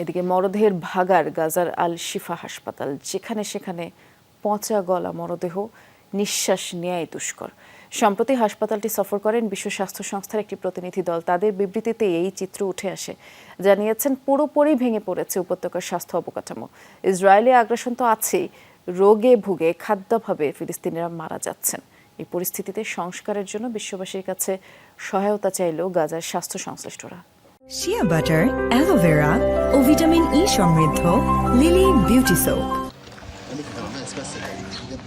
এদিকে মরদেহের ভাগার গাজার আল শিফা হাসপাতাল, যেখানে সেখানে পচা গলা মরদেহ, নিঃশ্বাস নেয় দুষ্কর। সম্প্রতি হাসপাতালটি সফর করেন বিশ্ব স্বাস্থ্য সংস্থার একটি প্রতিনিধি দল। তাদের বিবৃতিতে এই চিত্র উঠে আসে। জানিয়েছেন, পুরোপুরি ভেঙে পড়েছে উপত্যকার স্বাস্থ্য অবকাঠামো। ইসরায়েলে আগ্রাসন তো আছেই, রোগে ভুগে খাদ্যাভাবে ফিলিস্তিনিরা মারা যাচ্ছেন। এই পরিস্থিতিতে সংস্কারের জন্য বিশ্ববাসীর কাছে সহায়তা চাইলেও গাজার স্বাস্থ্য সংশ্লিষ্টরা। শিয়া বাটার অ্যালোভেরা ও ভিটামিন ই সমৃদ্ধ লিলি বিউটি সোপ।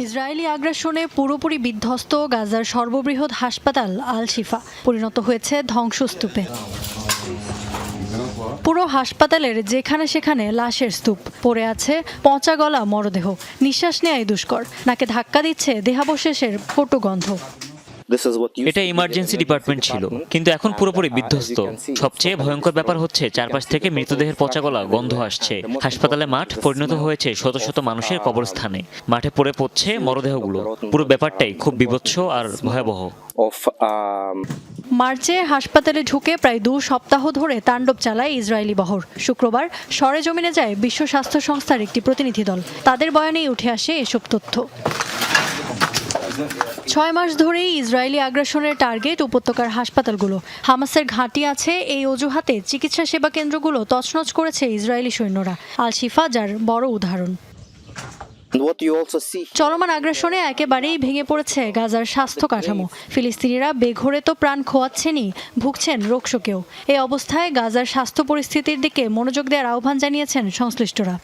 ইসরায়েলি আগ্রাসনে পুরোপুরি বিধ্বস্ত গাজার সর্ববৃহৎ হাসপাতাল আল শিফা পরিণত হয়েছে ধ্বংসস্তূপে। পুরো হাসপাতালের যেখানে সেখানে লাশের স্তূপ। পড়ে আছে পচা গলা মরদেহ। নিঃশ্বাস নেয় দুষ্কর। নাকে ধাক্কা দিচ্ছে দেহাবশেষের কটু গন্ধ। এটা ইমার্জেন্সি ডিপার্টমেন্ট ছিল কিন্তু এখন পুরোপুরি বিধ্বস্ত। সবচেয়ে ভয়ঙ্কর ব্যাপার হচ্ছে চারপাশ থেকে মৃতদেহের পচাগলা গন্ধ আসছে। হাসপাতালে মাঠ পরিণত হয়েছে শত শত মানুষের কবরস্থানে। মাঠে পড়ে পড়ছে মরদেহগুলো। পুরো ব্যাপারটাই খুব বিভৎস আর ভয়াবহ। um, মার্চে হাসপাতালে ঢুকে প্রায় দু সপ্তাহ ধরে তাণ্ডব চালায় ইসরায়েলি বহর। শুক্রবার সরে সরেজমিনে যায় বিশ্ব স্বাস্থ্য সংস্থার একটি প্রতিনিধি দল। তাদের বয়ানেই উঠে আসে এসব তথ্য। ছয় মাস ধরেই ইসরায়েলি আগ্রাসনের টার্গেট উপত্যকার হাসপাতালগুলো। হামাসের ঘাঁটি আছে এই অজুহাতে চিকিৎসা সেবা কেন্দ্রগুলো তছনছ করেছে ইসরায়েলি সৈন্যরা। আল শিফা যার বড় উদাহরণ। চলমান আগ্রাসনে একেবারেই ভেঙে পড়েছে গাজার স্বাস্থ্য কাঠামো। ফিলিস্তিনিরা বেঘরে তো প্রাণ খোয়াচ্ছেনই ভুগছেন রোগশোকেও। এ অবস্থায় গাজার স্বাস্থ্য পরিস্থিতির দিকে মনোযোগ দেওয়ার আহ্বান জানিয়েছেন সংশ্লিষ্টরা।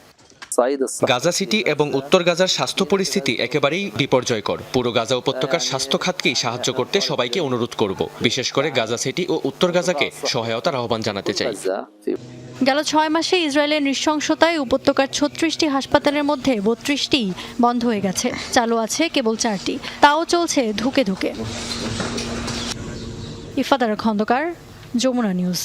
গাজা সিটি এবং উত্তর গাজার স্বাস্থ্য পরিস্থিতি একেবারেই বিপর্যয়কর। পুরো গাজা উপত্যকার স্বাস্থ্য খাতকেই সাহায্য করতে সবাইকে অনুরোধ করব। বিশেষ করে গাজা সিটি ও উত্তর গাজাকে সহায়তার আহ্বান জানাতে চাই। গেল ছয় মাসে ইসরায়েলের নৃশংসতায় উপত্যকার ছত্রিশটি হাসপাতালের মধ্যে বত্রিশটি বন্ধ হয়ে গেছে। চালু আছে কেবল চারটি। তাও চলছে ধুকে ধুকে। ইফাদার খন্দকার যমুনা নিউজ।